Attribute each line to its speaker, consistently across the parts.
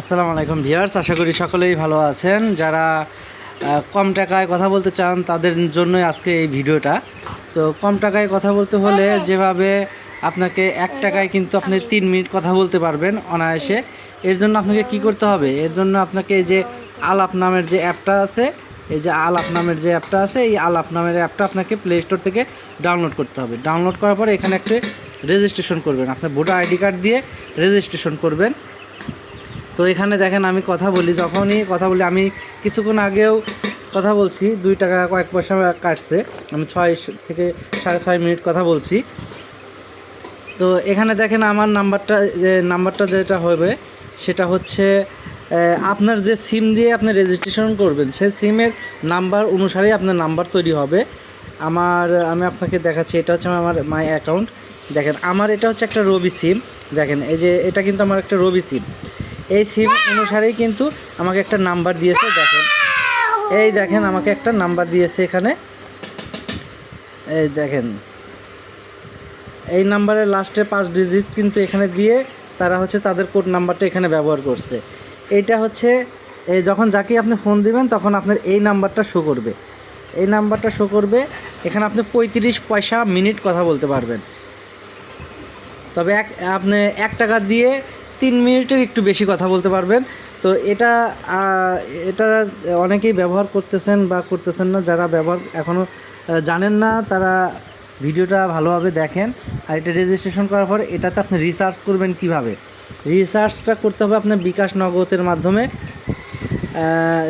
Speaker 1: আসসালামু আলাইকুম ভিয়ার্স আশা করি সকলেই ভালো আছেন। যারা কম টাকায় কথা বলতে চান, তাদের জন্যই আজকে এই ভিডিওটা। তো কম টাকায় কথা বলতে হলে যেভাবে আপনাকে এক টাকায় কিন্তু আপনি তিন মিনিট কথা বলতে পারবেন অনায়াসে। এর জন্য আপনাকে কি করতে হবে? এর জন্য আপনাকে এই যে আলাপ নামের যে অ্যাপটা আছে, এই যে আলাপ নামের যে অ্যাপটা আছে, এই আলাপ নামের অ্যাপটা আপনাকে প্লে স্টোর থেকে ডাউনলোড করতে হবে। ডাউনলোড করার পরে এখানে একটা রেজিস্ট্রেশন করবেন। আপনার ভোটার আইডি কার্ড দিয়ে রেজিস্ট্রেশন করবেন। তো এখানে দেখেন আমি কথা বলি, যখনই কথা বলি, আমি কিছুক্ষণ আগেও কথা বলছি, দুই টাকা কয়েক পয়সা কাটছে, আমি ছয় থেকে সাড়ে ছয় মিনিট কথা বলছি। তো এখানে দেখেন আমার নাম্বারটা, যে নাম্বারটা যেটা হবে, সেটা হচ্ছে আপনার যে সিম দিয়ে আপনি রেজিস্ট্রেশন করবেন, সেই সিমের নাম্বার অনুসারেই আপনার নাম্বার তৈরি হবে। আমার, আমি আপনাকে দেখাচ্ছি, এটা হচ্ছে আমার মাই অ্যাকাউন্ট দেখেন, আমার এটা হচ্ছে একটা রবি সিম দেখেন, এই যে, এটা কিন্তু আমার একটা রবি সিম এই সিম অনুসারেই কিন্তু আমাকে একটা নাম্বার দিয়েছে, দেখেন। এই দেখেন, আমাকে একটা নাম্বার দিয়েছে এখানে। এই দেখেন। এই নাম্বারের লাস্টে পাঁচ ডিজিট কিন্তু এখানে দিয়ে তারা হচ্ছে তাদের কোড নাম্বারটা এখানে ব্যবহার করছে। এটা হচ্ছে যখন যাকে আপনি ফোন দিবেন, তখন আপনার এই নাম্বারটা শো করবে। এই নাম্বারটা শো করবে, এখানে আপনি পঁয়ত্রিশ পয়সা মিনিট কথা বলতে পারবেন। তবে এক, আপনি এক টাকা দিয়ে তিন মিনিটের একটু বেশি কথা বলতে পারবেন। তো এটা এটা অনেকেই ব্যবহার করতেছেন বা করতেছেন না, যারা ব্যবহার এখনও জানেন না, তারা ভিডিওটা ভালোভাবে দেখেন। আর এটা রেজিস্ট্রেশন করার পর এটাতে আপনি রিসার্চ করবেন কীভাবে। রিসার্চটা করতে হবে আপনার বিকাশ নগদের মাধ্যমে।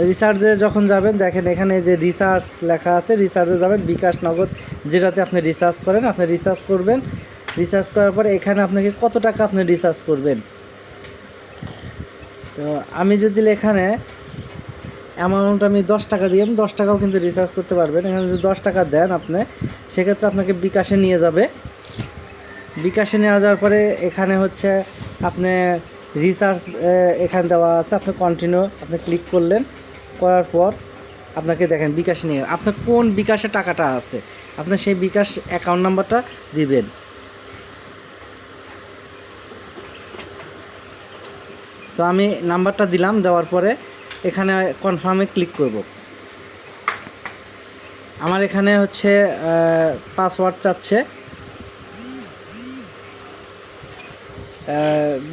Speaker 1: রিসার্চে যখন যাবেন, দেখেন এখানে যে রিসার্চ লেখা আছে রিসার্চে যাবেন, বিকাশ নগদ যেটাতে আপনি রিসার্চ করেন, আপনি রিসার্চ করবেন। রিসার্চ করার পরে এখানে আপনাকে কত টাকা আপনি রিসার্চ করবেন? তো আমি যদি এখানে অ্যামাউন্ট আমি দশ টাকা দিয়ে দশ টাকাও কিন্তু রিচার্জ করতে পারবেন। এখানে যদি দশ টাকা দেন আপনি, সেক্ষেত্রে আপনাকে বিকাশে নিয়ে যাবে। বিকাশে নেওয়া যাওয়ার পরে এখানে হচ্ছে আপনি রিচার্জ এখানে দেওয়া আছে। আপনি কন্টিনিউ আপনি ক্লিক করলেন, করার পর আপনাকে দেখেন বিকাশে নিয়ে আপনার কোন বিকাশে টাকাটা আছে? আপনি সেই বিকাশ অ্যাকাউন্ট নাম্বারটা দিবেন। তো আমি নাম্বারটা দিলাম, দেওয়ার পরে এখানে কনফার্মে ক্লিক করব। আমার এখানে হচ্ছে পাসওয়ার্ড চাচ্ছে।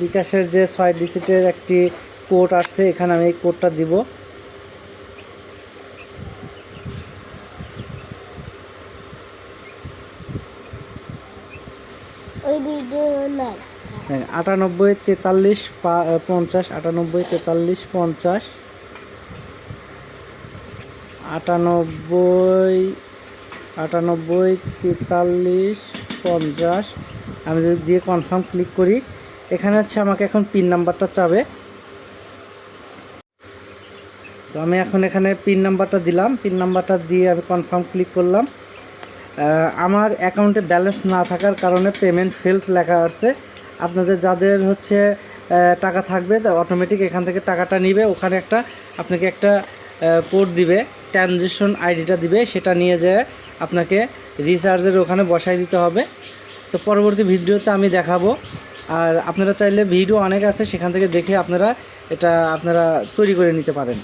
Speaker 1: বিকাশের যে ছয় ডিজিটের একটি কোড আসছে, এখানে আমি এই কোডটা দিব।
Speaker 2: ওই ভিডিও
Speaker 1: আটানব্বই, তেতাল্লিশ পঞ্চাশ, আটানব্বই, তেতাল্লিশ, পঞ্চাশ, আটানব্বই আটানব্বই, তেতাল্লিশ, পঞ্চাশ। আমি যদি দিয়ে কনফার্ম ক্লিক করি, এখানে হচ্ছে আমাকে এখন পিন নাম্বারটা চাবে। তো আমি এখন এখানে পিন নাম্বারটা দিলাম। পিন নাম্বারটা দিয়ে আমি কনফার্ম ক্লিক করলাম। আমার অ্যাকাউন্টে ব্যালেন্স না থাকার কারণে পেমেন্ট ফেল্ড লেখা আসছে আপনাদের যাদের হচ্ছে টাকা থাকবে অটোমেটিক এখান থেকে টাকাটা নিবে, ওখানে একটা, আপনাকে একটা কোড দিবে ট্রানজেকশন আইডিটা দিবে, সেটা নিয়ে যেয়ে আপনাকে রিচার্জের ওখানে বসাই দিতে হবে। তো পরবর্তী ভিডিওতে আমি দেখাবো। আর আপনারা চাইলে ভিডিও অনেক আছে, সেখান থেকে দেখে আপনারা এটা আপনারা তৈরি করে নিতে পারেন।